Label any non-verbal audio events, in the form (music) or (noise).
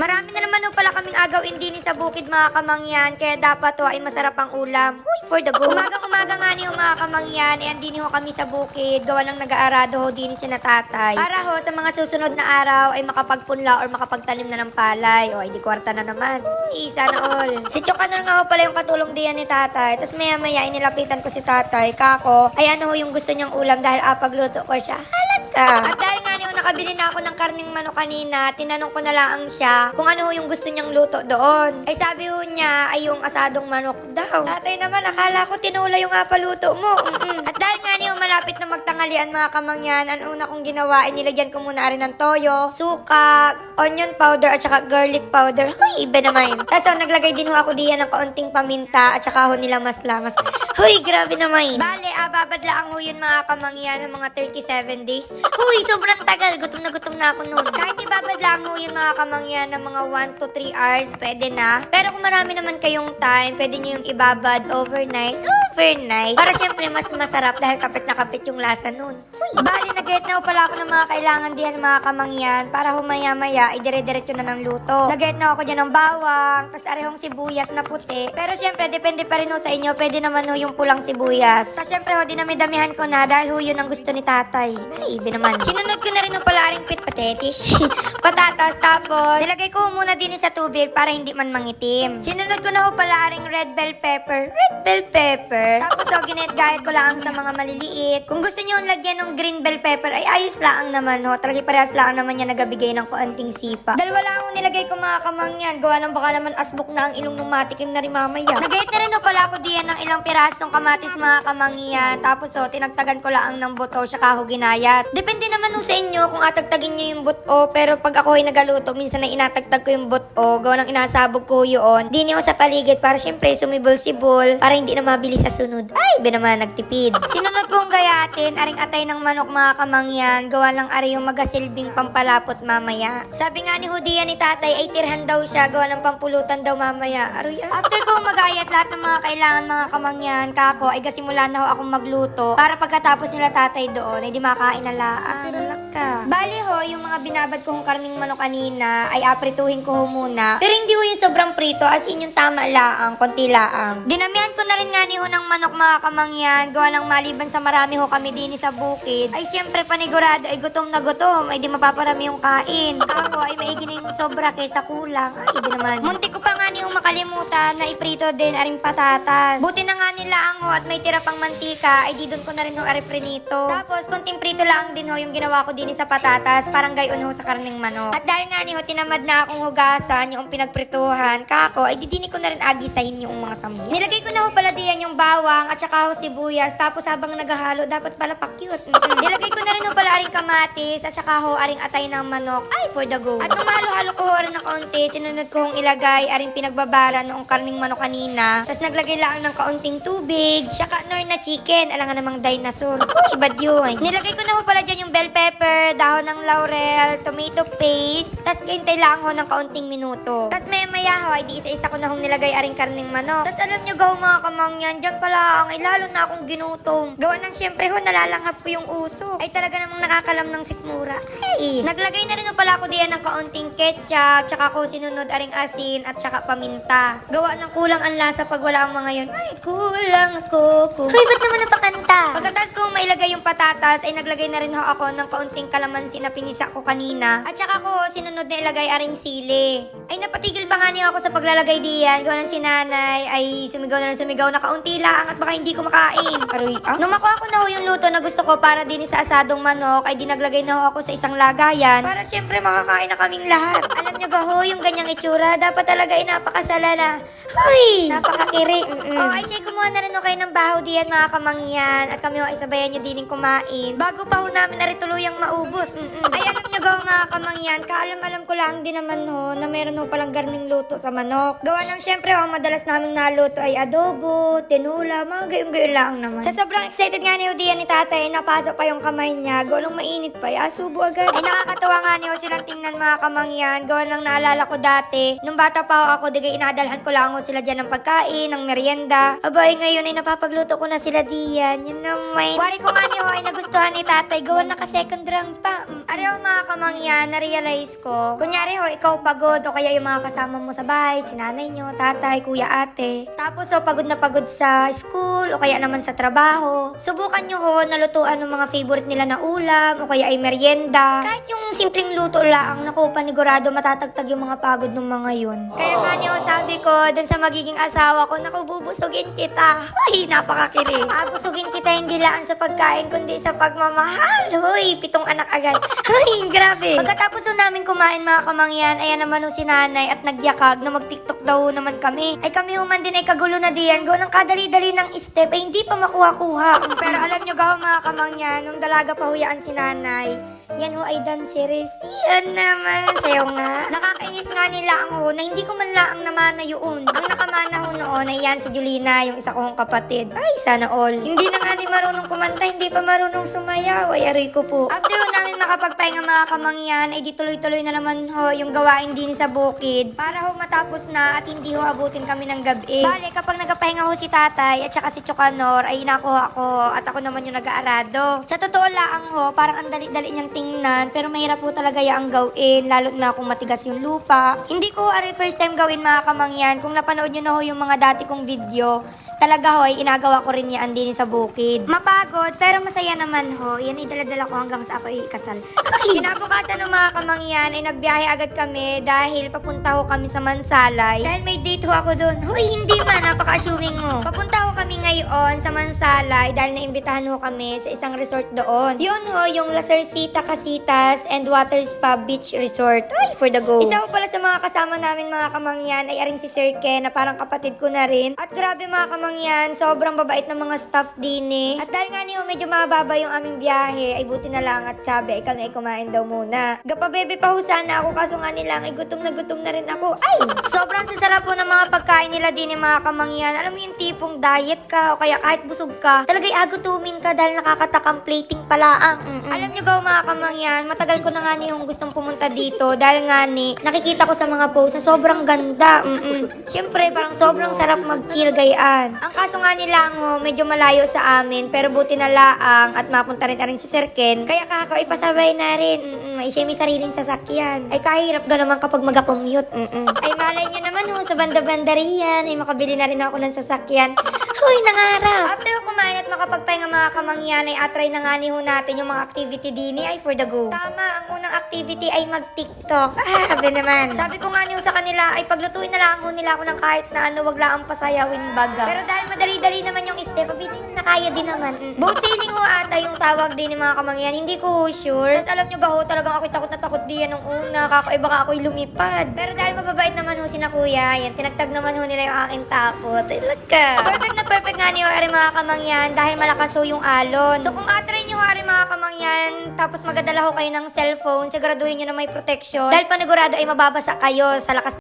Marami na naman ho pala kaming agaw indini sa bukid mga kamangyan, kaya dapat ho ay masarap ang ulam. Huy, for the go. Umagang umaga nga ni ho mga kamangyan, eh andini ho kami sa bukid, gawa ng nag-aarado ho din si na tatay. Para ho sa mga susunod na araw ay makapagpunla or makapagtanim na ng palay. O, ay di kwarta na naman. Uy, sana all. (laughs) Si Chokanor nga ho pala yung katulong diyan ni tatay. Tapos maya maya inilapitan ko si tatay. Kako, ay ano ho yung gusto niyang ulam dahil apagluto ko siya. Halat ka. At dahil nga niyo nakabili na ako ng karning manok kanina, tinanong ko na lang siya kung ano yung gusto niyang luto doon. Ay sabi ho niya ay yung asadong manok daw. Tatay naman, akala ko tinula yung apaluto mo. (laughs) Mm-mm. At dahil nga niyo malapit na magtanghalian mga kamangyan, ang una kong ginawa ay nilagyan ko muna rin ng toyo, suka, onion powder at saka garlic powder. Huy, iba naman. Tapos oh, naglagay din ako diyan ng kaunting paminta at saka ho nila mas lamas. Huy, grabe naman. Bale, ah, babadlaan ho yun mga kamangyan ng mga 37 days. Huy, sobrang tagal. Gutom na gutom na ako noon. Kahit ibabadlaan ho yun mga kamangyan ng mga 1 to 3 hours, pwede na. Pero kung marami naman kayong time, pwede nyo yung ibabad overnight. Overnight. Para syempre mas masarap dahil kapit na kapit yung lasa nun. Bali, nag-get na pala ako ng mga kailangan diyan mga kamangyan para humaya-maya, idire-diretso na ng luto. Nag-get na ako dyan ng bawang, tas arehong sibuyas na puti. Pero syempre, depende pa rin ho sa inyo. Pwede naman ho yung pulang sibuyas. Tapos syempre ho, dinami-damihan ko na dahil ho yun ang gusto ni tatay. Naibi naman. Sinunod ko na rin ho pala aring pit patetis. (laughs) Patatas, tapos nilagay ko muna din sa tubig para hindi man mangitim. Sinunod ko na ho pala aring red bell pepper. Red bell pepper. Tapos ho, ginit-gayat ko lang sa mga maliliit. Kung gusto nyo lagyan ng green bell pepper, ay ayos lang naman ho. Talaga parehas lang naman yan nagabigay ng kuanting sipa. Dalawa lang ang nilagay ko mga kamangyan. Gawa ng baka naman asbok na ang ilong ng matikim na rin mamaya. Nagayat na rin ho pala ako diyan ng ilang pirasong kamatis mga kamangyan. Tapos ho, tinagtagan ko lang ng buto siya ho ginayat. Depende naman ho sa inyo kung atagtagin nyo yung buto. Pero pag ako ay nagaluto, minsan na inatagtag ko yung buto. Gawa ng inasabog ko yun. Di niyo sa paligid para syempre sumibol-sibol para hindi na mabilis sa sunod. Ay, ba naman nagtipid. Sinunod kong gayatin, aring atay ng manok mga kamangyan. Gawa lang ari yung magasilbing pampalapot mamaya. Sabi nga ni Hudiya ni tatay, ay tirhan daw siya. Gawa ng pampulutan daw mamaya. Aroy, ah. After kong magayat lahat ng mga kailangan mga kamangyan, kako, ay kasimula na ho akong magluto. Para pagkatapos nila tatay doon, ay di makain na laan. Alak ka. Bali yung mga binabad kong karning manok kanina, ay aprituhin ko ho muna. Pero hindi ho yung sobrang prito, as in yung tama laang, konti laang. Dinamihan ko na rin nga ni ho ng manok mga kamangyan, gawa ng maliban sa marami ho kami din sa bukid. Ay syempre panigurado, ay gutom na gutom, ay di mapaparami yung kain. Ako ay maigi na yung sobra kaysa kulang. Ay, di naman. Muntik ko pa nga ni makalimutan na iprito din aring patatas. Buti na nga nila at may tira pang mantika, ay di doon ko na rin ho ariprinito. Tapos, kunting prito lang din ho yung ginawa ko din sa patatas, parang gayon ho sa karning manok. At dahil nga ni ho, tinamad na akong hugasan yung pinagprituhan, kako, ay didini ko na rin agisahin yung mga samgyup. Nilagay ko na ho pala diyan yung bawang at saka ho sibuyas, tapos habang naghahalo, dapat pala pakyut. Mm-mm. (laughs) Nilagay ko na rin ho pala aring kamatis at saka ho aring atay ng manok, ay for the go. At nung mahalo-halo ko ho rin ng kaunti, sinunod ko hong ilagay aring pinagbabara noong karning manok kanina. Tapos naglagay lang ng kaunting tubig, saka nor na chicken, alam nga namang dinosaur. Uy, bad yun. Nilagay ko na ho pala dyan yung bell pepper, dahon ng laurel, tomato paste, tapos hintay lang ho ng kaunting minuto. Tapos maya maya ho, ay di isa-isa ko na hong nilagay aring karning manok. Tapos alam nyo gaw mga kamangyan, dyan pala ang ay lalo na akong ginutom. Gawa ng syempre ho, nalalanghap ko yung uso. Ay talaga namang nakakalam ng sikmura. Hey! Naglagay na rin ho pala ako diyan ng kaunting ketchup, tsaka ko sinunod aring asin at tsaka paminta. Gawa ng kulang ang lasa pag wala ang mga yun. Ay, kulang Kulang. Hoy, ba't naman napakanta? Patatas, ay naglagay na rin ho ako ng kaunting kalamansi na pinisa ko kanina. At saka ko sinunod na ilagay aring sili. Ay, napatigil ba nga niyo ako sa paglalagay diyan? Gawa ng sinanay, ay sumigaw na ng sumigaw na kaunti lang at baka hindi ko makain. Aroy, ah? Nung makuha ko na ho yung luto na gusto ko para din sa asadong manok, ay dinaglagay na ho ako sa isang lagayan para syempre makakain na kaming lahat. (laughs) Alam niyo ho, yung ganyang itsura, dapat talaga ay napakasalala. Hoy! Napakakiri. Mm-mm. Oh, ay siya, kumuha na rin ho kayo ng bahaw diyan mga kamangyan at kami ho ay sabayan nyo din kumain. Bago pa ho namin na rin tuluyang maubos. Mm-mm. Ay alam nyo ga ho, mga kamangyan, kaalam-alam ko lang din naman ho na meron ho palang garning luto sa manok. Gawa lang syempre ho, madalas naming naluto ay adobo, tinula, mga gayon-gayon lang naman. Sa sobrang excited nga ni diyan ni tatay, napasok pa yung kamay niya. Gawa lang mainit pa, asubo agad. Ay nakakatawa nga ni ho silang tingnan mga kamangyan. Gawa lang naalala ko dati, nung bata pa ho ako, digay inadalhan ko lang ho sila dyan ng pagkain, ng merienda. Abay, ngayon ay napapagluto ko na sila diyan. Yun naman. Wari ko nga ni ho ay nagustuhan ni tatay. Gawa naka second round pa. Mm. Ari ho mga kamangyan, na-realize ko, kunyari ho, ikaw pagod o kaya yung mga kasama mo sa bahay, si nanay nyo, tatay, kuya, ate. Tapos ho, pagod na pagod sa school o kaya naman sa trabaho. Subukan nyo ho, nalutuan ng mga favorite nila na ulam o kaya ay merienda. Kahit yung simpleng luto lang, naku, panigurado matatagtag yung mga pagod ng mga yun. Kaya nga niyo, sabi ko, dun sa magiging asawa ko, naku, bubusugin kita. Ay, napakakili. Ah, busugin kita hindi lang sa pagkain, kundi sa pagmamahal. Hoy, pitong anak agad. Ay, grabe. Pagkatapos ho namin kumain mga kamangyan, ayan naman ho si nanay at nagyakag na mag-tiktok daw naman kami. Ay kami ho man din ay kagulo na diyan. Go ng kadali-dali ng step ay hindi pa makuha-kuha. Pero alam nyo gaw mga kamangyan, nung dalaga pa huyaan si nanay, yan ho ay danceres. Yan naman. Sayo nga. Nakakainis nga nila ang ho na hindi ko man laang namana yun. Ang nakamana ho noon ay yan si Julina, yung isa kong kapatid. Ay, sana all. Hindi na nga ni marunong kumanta, hindi pa marunong sumayaw. Ay, aray ko po. After ho namin makapagpahinga mga kamangyan, ay di tuloy-tuloy na naman ho yung gawain din sa bukid. Para ho matapos na at hindi ho abutin kami ng gabi. Bale, kapag nagpapahinga ho si tatay at saka si Chokanor, ay inakuha ako at ako naman yung nag-aarado. Sa totoo lang ho, parang ang dali-dali niyang tingnan, pero mahirap po talaga yung gawin, lalo na kung matigas yung lupa. Hindi ko ari first time gawin mga kamangyan. Kung napanood nyo na ho yung mga dati kong video, talaga ho, ay inagawa ko rin yan din sa bukid. Mapagod, pero masaya naman ho. Yan ay daladala ko hanggang sa ako ikasal. Kinabukasan ng mga kamangyan ay nagbiyahe agad kami dahil papunta ho kami sa Mansalay. Dahil may date ho ako doon. Hoy, hindi man, napaka-assuming mo. Papunta ho kami ngayon sa Mansalay dahil naimbitahan ho kami sa isang resort doon. Yun ho, yung La Cercita Casitas and Water Spa Beach Resort. Ay, for the go. Isa ho pala sa mga kasama namin mga kamangyan ay aring si Sir Ken na parang kapatid ko na rin. At grabe mga kamangyan, sobrang babait ng mga staff din eh. At dahil nga niyo medyo mababa yung aming biyahe, ay buti na lang at sabi ay kami ay kumain daw muna. Gapabebe pa ho sana ako kaso nga nila ay gutom na gutom na rin ako. Ay! Sobrang sasarap po ng mga pagkain nila din eh mga kamangyan. Alam mo yung tipong diet ka o kaya kahit busog ka, talagay agutumin ka dahil nakakatakang plating pala ang. Alam nyo gaw mga kamangyan, matagal ko na nga yung gustong pumunta dito dahil nga ni nakikita ko sa mga posts na sobrang ganda. Mm-mm. Siyempre, parang sobrang sarap mag-chill gayaan. Ang kaso nga nila ang medyo malayo sa amin pero buti na laang at mapunta rin rin si Sir Ken. Kaya kako ipasabay na rin. Mm-mm. Siya may sariling sasakyan. Ay kahirap ga naman kapag mag-commute. Mm-mm. Ay malay nyo naman ho, sa banda-banda riyan. Ay makabili na rin ako ng sasakyan. Huy, nangarap! After kumain at makapagpahinga mga kamangyan, ay atry na nga ni ho natin yung mga activity din ay for the go. Tama, ang unang activity ay mag-tiktok. Ah, sabi naman. Sabi ko nga niyo sa kanila, ay paglutuin na lang ho nila ako ng kahit na ano, wag lang ang pasayawin baga. Pero dahil madali-dali naman yung step, pabili na kaya din naman. Mm. Boat sailing ho ata yung tawag din ng mga kamangyan, hindi ko sure. Tapos alam nyo gaho, talagang ako'y takot na takot diyan nung una, kakaiba ka ako'y lumipad. Pero dahil mababait naman ho si na kuya, yan, tinagtag naman ho nila yung aking takot. Ay, ka. Perfect na perfect nga niyo, ari mga kamangyan, dahil malakas ho yung alon. So kung atry nyo ari mga kamangyan, tapos magadala ho kayo ng cellphone, siguraduhin nyo na may protection. Dahil panigurado ay mababasa kayo sa lakas